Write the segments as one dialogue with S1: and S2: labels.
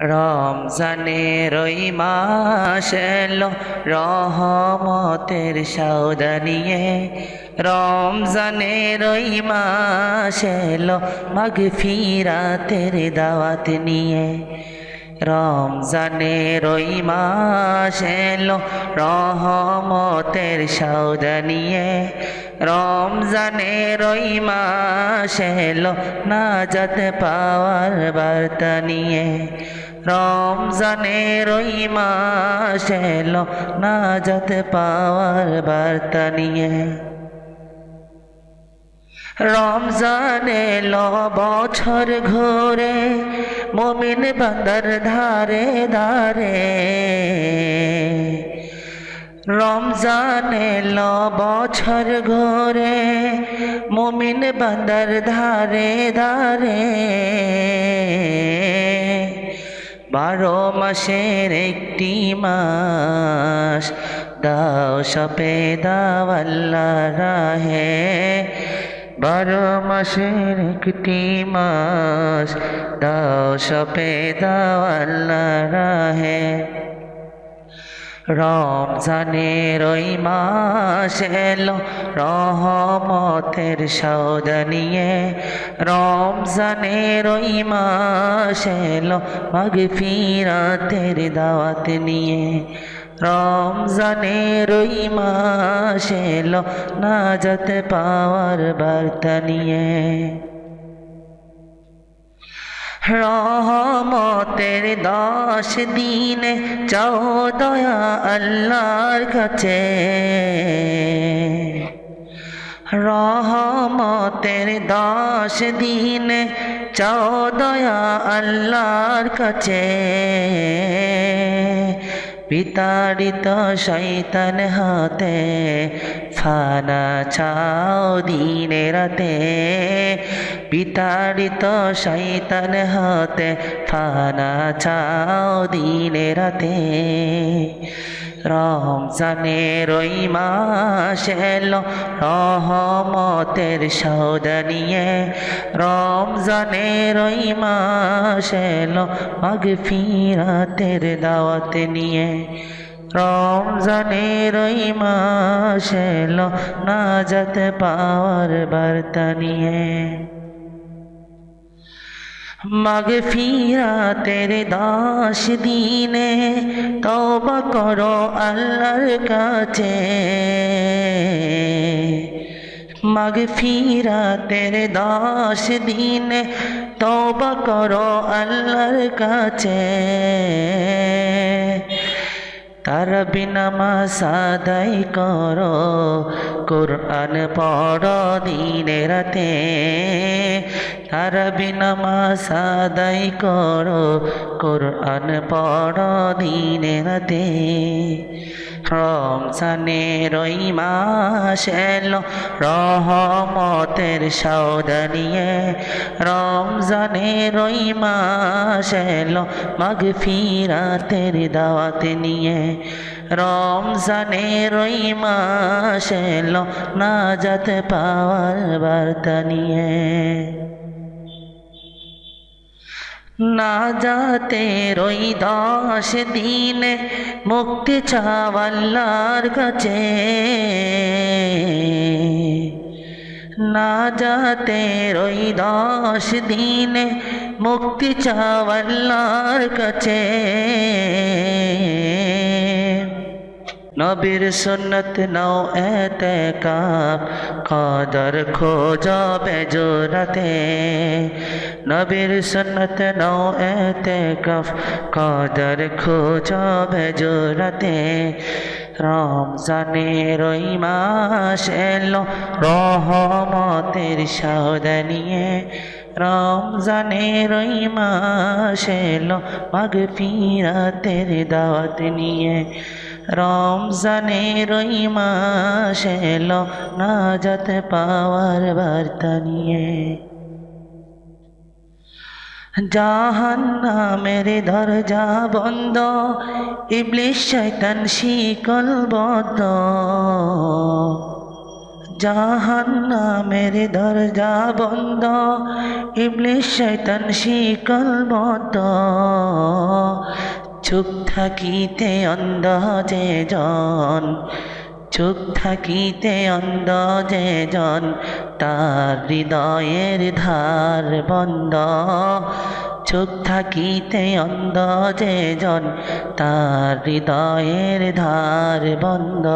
S1: রমজানের ওই মাস এলো, রহমতের সৌদা নিয়ে। রমজানের ওই মাস এলো মাঘ ফিরাতের দাওয়াত নিয়ে। রমজানের ওই মাস এলো, রহমতের সৌদা নিয়ে। রমজানের ওই মাস এলো, নাজাত পাওয়ার বার্তা নিয়ে। রমজানের ওই মাস এলো নাজাত পাওয়ার বার্তা নিয়ে। রমজান এলো বছর ঘুরে মমিন বান্দার ধারে ধারে। রমজান এলো বছর ঘুরে মমিন বান্দার ধারে ধারে। বারো মাসের একটি মাস। দাও সপে, দাও আল্লাহ রাহে। বারো মাসের একটি মাস। দাও সপে, দাও রাহে। রমজানের ওই মাস এলো, রহমতের সৌদা নিয়ে। রমজানের ওই মাস এলো মাঘ ফিরাতের দাওয়াত নিয়ে। রমজানের ওই মাস এলো, নাজাত পাওয়ার বার্তা নিয়ে। রহমতের দশ দিনে চাও দয়া আল্লাহর কাছে। রহমতের দশ দিনে চাও দয়া আল্লাহর কাছে। বিতাড়িত শৈতান হাতে ফানা ছাও দিনে রাতে। বিতাড়িত শৈতান হতে ফানা ছাও দিনে রাতে। রমজানের ওই মাস এলো রহমতের সৌদা নিয়ে। রমজানের ওই মাস এলো মাঘ ফিরাতের দাওয়াত নিয়ে। রমজানের ওই মাস এলো নাজাত পাওয়ার বার্তা নিয়ে। মাঘ ফিরাতের দশ দিনে তবা করো আল্লাহর কাছে। মাঘ ফিরাতের দশ দিনে তবা করো আল্লাহর কাছে। তার বিনামা সাদাই করো, কোরআন পড়ো দিনে রাতে। তার বিনামা সাদাই করো, কোরআন পড়ো দিনে রাতে। রমজানের ওই মাস এলো, রহমতের সৌদা নিয়ে। রমজানের ওই মাস এলো মাঘ ফিরাতের দাওয়াত নিয়ে। রমজানের ওই মাস এলো, নাজাত পাওয়ার বার্তা নিয়ে। না যাতে রই দশ দিনে মুক্তি চাওয়াল্লার কাছে। না যাতে রই দশ দিনে মুক্তি চাওয়াল্লার কাছে। নবীর সুন্নত নাও এতে কাপ কদর খোঁজবে জোরাতে। নবীর সুন্নত নাও এতে কাপ কদর খোঁজবে জোরাতে। রমজানের ওই মাস এলো, রহমতের সৌদা নিয়ে। রমজানের ওই মাস এলো মাঘ ফিরাতের দাওয়াত নিয়ে। রমজানের ওই মাস এলো নাজাত পাওয়ার বার্তা নিয়ে। জাহান্নামের দরজা বন্ধ ইবলিশ শয়তান শিকল বদ্ধ। জাহান্নামের দরজা বন্ধ ইবলিশ শৈতান শিকল মত চুপ থাকিতে অন্ধ জন, চুপ থাকিতে অন্ধ জন, তার হৃদয়ের ধার বন্ধ। চুপ থাকিতে অন্ধ জন, তার হৃদয়ের ধার বন্ধ।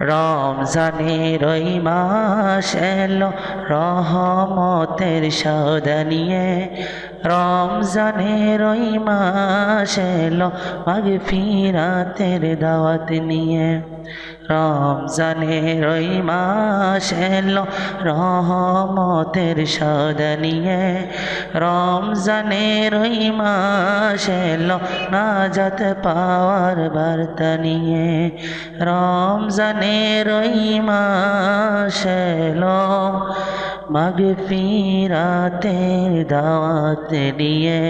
S1: রমজানের ওই মাস এলো, রহমতের সৌদানিয়ে রমজানের ওই মাস এলো মাগ ফিরাতের দাওয়াত নিয়ে। রমজানের ওই মাস এলো রহমতের সৌদানিয়ে রমজানের ওই মাস এলো নাজাত পাওয়ার বার্তা নিয়ে। রমজানের ওই মাস এলো মাগ ফিরাতের দাওয়াত নিয়ে